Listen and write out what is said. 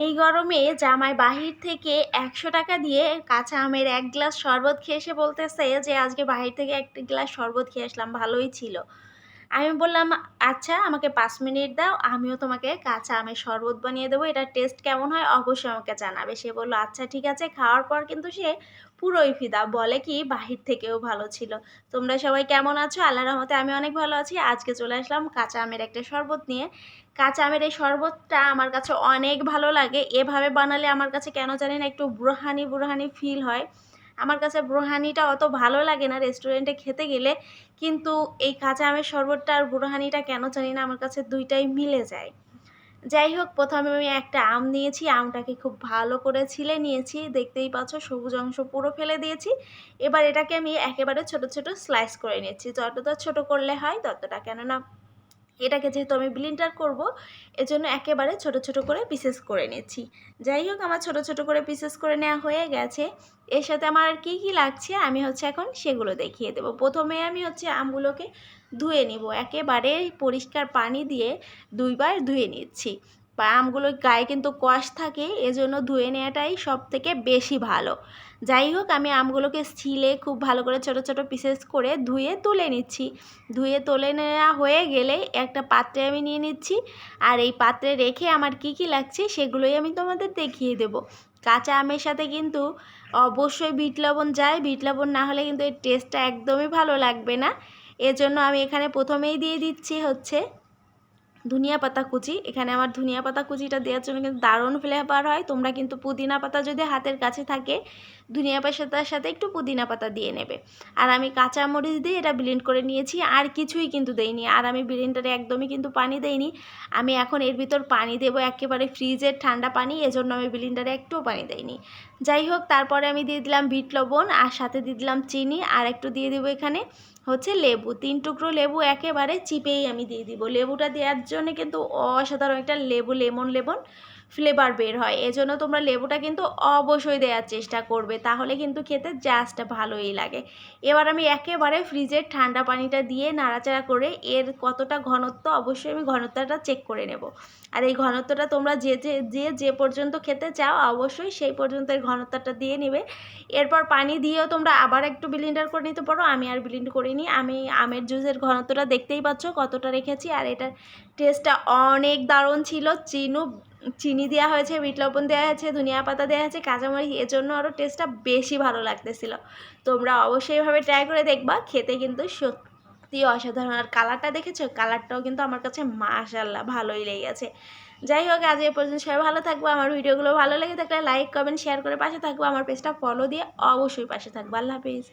এই গরমে জামাই বাহির থেকে একশো টাকা দিয়ে কাঁচা আমের এক গ্লাস শরবত খেয়ে এসে বলতেছে যে, আজকে বাহির থেকে এক গ্লাস শরবত খেয়ে আসলাম, ভালোই ছিল। আমি বললাম আচ্ছা আমাকে পাঁচ মিনিট দাও, আমিও তোমাকে কাঁচা আমের শরবত বানিয়ে দেবো, এটার টেস্ট কেমন হয় অবশ্যই আমাকে জানাবে। সে বলল আচ্ছা ঠিক আছে। খাওয়ার পর কিন্তু সে পুরোই ফিদা, বলে কি বাহির থেকেও ভালো ছিল। তোমরা সবাই কেমন আছো? আল্লাহ রহমতে আমি অনেক ভালো আছি। আজকে চলে আসলাম কাঁচা আমের একটা শরবত নিয়ে। কাঁচা আমের এই শরবতটা আমার কাছে অনেক ভালো লাগে। এভাবে বানালে আমার কাছে কেন জানি না একটু বুড়হানি বুড়হানি ফিল হয়। আমার কাছে ব্রোহানিটা অত ভালো লাগে না রেস্টুরেন্টে খেতে গেলে। কিন্তু এই কাঁচা আমের শরবতটা আর ব্রোহানিটা কেন জানি না আমার কাছে দুইটাই মিলে যায়। যাই হোক, প্রথমে আমি একটা আম নিয়েছি, আমটাকে খুব ভালো করে ছিলে নিয়েছি। দেখতেই পাচ্ছ, সবুজ অংশ পুরো ফেলে দিয়েছি। এবার এটাকে আমি একেবারে ছোট ছোট স্লাইস করে নিয়েছি যতটা ছোট করলে হয় ততটা কেননা এটাকে যেহেতু আমি ব্লিন্ডার করব, এজন্য একেবারে ছোট ছোট করে পিসেস করে নিচ্ছি। যাই হোক, আমার ছোট ছোট করে পিসেস করে নেওয়া হয়ে গেছে। এর সাথে আমার আর কী কী লাগছে, আমি হচ্ছে এখন সেগুলো দেখিয়ে দেবো। প্রথমে আমি হচ্ছে আমগুলোকে ধুয়ে নিব। একেবারে পরিষ্কার পানি দিয়ে দুইবার ধুয়ে নিচ্ছি। আমগুলোর গায়ে কিন্তু কষ থাকে, এজন্য ধুয়ে নেওয়াটাই সব থেকে বেশি ভালো। যাই হোক, আমি আমগুলোকে ছিলে খুব ভালো করে ছোট ছোট পিসেস করে ধুয়ে তুলে নিচ্ছি। ধুয়ে তুলে নেওয়া হয়ে গেলে একটা পাত্রে আমি নিয়ে নিচ্ছি। আর এই পাত্রে রেখে আমার কি কি লাগছে সেগুলোই আমি তোমাদের দেখিয়ে দেব। কাঁচা আমের সাথে কিন্তু অবশ্যই বিট লবণ যায়। বিট লবণ না হলে কিন্তু এর টেস্টটা একদমই ভালো লাগবে না। এজন্য আমি এখানে প্রথমেই দিয়ে দিচ্ছি হচ্ছে ধনিয়া পাতা কুচি। এখানে আমার ধনিয়া পাতা কুচিটা দেওয়ার জন্য কিন্তু দারুণ ফ্লেভার হয়। তোমরা কিন্তু পুদিনা পাতা যদি হাতের কাছে থাকে, ধনিয়া পাতার সাথে একটু পুদিনা পাতা দিয়ে নেবে। আর আমি কাঁচা মরিচ দিয়ে এটা ব্লেন্ড করে নিয়েছি, আর কিছুই কিন্তু দেইনি। আর আমি ব্লেন্ডারে একদমই কিন্তু পানি দেইনি। আমি এখন এর ভিতর পানি দেবো একেবারে ফ্রিজের ঠান্ডা পানি, এজন্য আমি ব্লেন্ডারে একটুও পানি দেইনি। যাই হোক, তারপরে আমি দিয়ে দিলাম বিট লবণ, আর সাথে দিয়ে দিলাম চিনি, আর একটু দিয়ে দেবো এখানে হচ্ছে লেবু, তিন টুকরো লেবু একেবারে চিপেই আমি দিয়ে দিব। লেবুটা দেওয়ার জন্য কিন্তু অসাধারণ একটা লেবু, লেমন লেমন ফ্লেভার বের হয়। এজন্য তোমরা লেবুটা কিন্তু অবশ্যই দেওয়ার চেষ্টা করবে, তাহলে কিন্তু খেতে জাস্ট ভালোই লাগে। এবার আমি একেবারে ফ্রিজের ঠান্ডা পানিটা দিয়ে নাড়াচাড়া করে এর কতটা ঘনত্ব অবশ্যই আমি ঘনত্বটা চেক করে নেব। আর এই ঘনত্বটা তোমরা যে যে যে যে পর্যন্ত খেতে চাও অবশ্যই সেই পর্যন্ত এর ঘনত্বটা দিয়ে নেবে। এরপর পানি দিয়েও তোমরা আবার একটু ব্লিন্ডার করে নিতে পারো, আমি আর ব্লিন্ড করিনি। আমি আমের জুসের ঘনত্বটা দেখতেই পাচ্ছ কতটা রেখেছি, আর এটার টেস্টটা অনেক দারুণ ছিল। চিনু চিনি দেওয়া হয়েছে বিট লবণ দেওয়া হয়েছে, ধনিয়া পাতা দেওয়া হয়েছে, কাঁচামরিচ এর জন্য আরও টেস্টটা বেশি ভালো লাগতেছিল। তোমরা অবশ্যই এভাবে ট্রাই করে দেখবা, খেতে কিন্তু সত্যি অসাধারণ। আর কালারটা দেখেছ? কালারটাও কিন্তু আমার কাছে মাশাল্লাহ ভালোই লেগেছে। যাই হোক, আজ এ পর্যন্ত সবাই ভালো থাকব। আমার ভিডিওগুলো ভালো লেগে থাকলে লাইক কমেন্ট শেয়ার করে পাশে থাকব। আমার পেজটা ফলো দিয়ে অবশ্যই পাশে থাকব। আল্লাহ হাফিজ।